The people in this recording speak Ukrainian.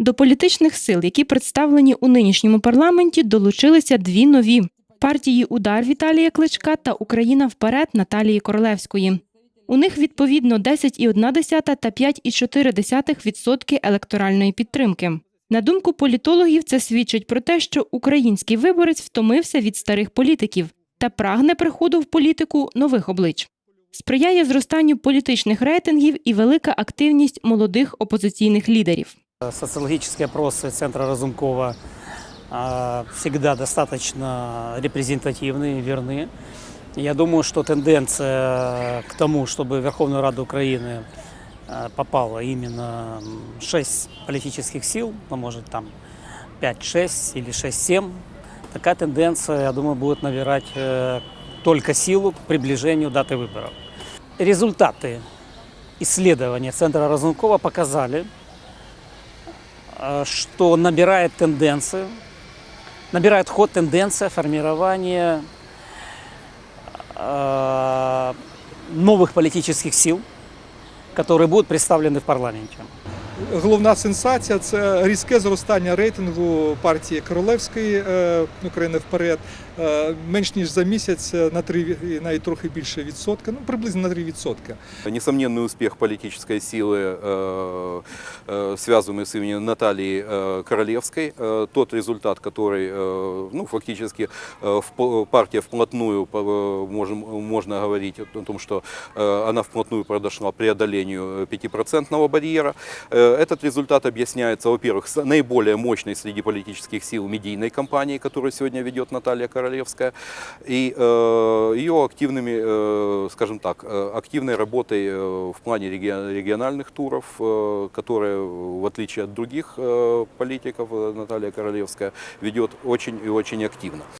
До політичних сил, які представлені у нинішньому парламенті, долучилися дві нові партії Удар Віталія Кличка та Україна вперед Наталії Королевської. У них відповідно 10,1 та 5,4% електоральної підтримки. На думку політологів, це свідчить про те, що український виборець втомився від старих політиків та прагне приходу в політику нових облич. Сприяє зростанню політичних рейтингів і велика активність молодих опозиційних лідерів. Социологические опросы Центра Разумкова а, всегда достаточно репрезентативны и верны. Я думаю, что тенденция к тому, чтобы в Верховную Раду Украины а, попало именно м, 6 политических сил, ну, может там 5-6 или 6-7, такая тенденция, я думаю, будет набирать э, только силу к приближению даты выборов. Результаты исследования Центра Разумкова показали, что набирает тенденцию, набирает ход тенденция формирования э, новых политических сил, которые будут представлены в парламенте. Головна сенсація це різке зростання рейтингу партії Королевської е, України вперед. Е, менш ніж за місяць е, на 3, і навіть трохи більше відсотка, ну приблизно на 3 відсотка. Несомненный успех политической силы, э, э, связанный с именем Натальи э, Королевской. Э, Тот результат, который, э, ну, фактически э, в- партия вплотную, по- э, можем, можно говорить о том, что э, она вплотную подошла к преодолению 5% барьера. Э, Этот результат объясняется, во-первых, с наиболее мощной среди политических сил медийной кампании, которую сегодня ведет Наталья Королевская, и э, ее активными, э, скажем так, э, активной работой э, в плане реги- региональных туров, э, которая, в отличие от других э, политиков, э, Наталья Королевская ведет очень и очень активно.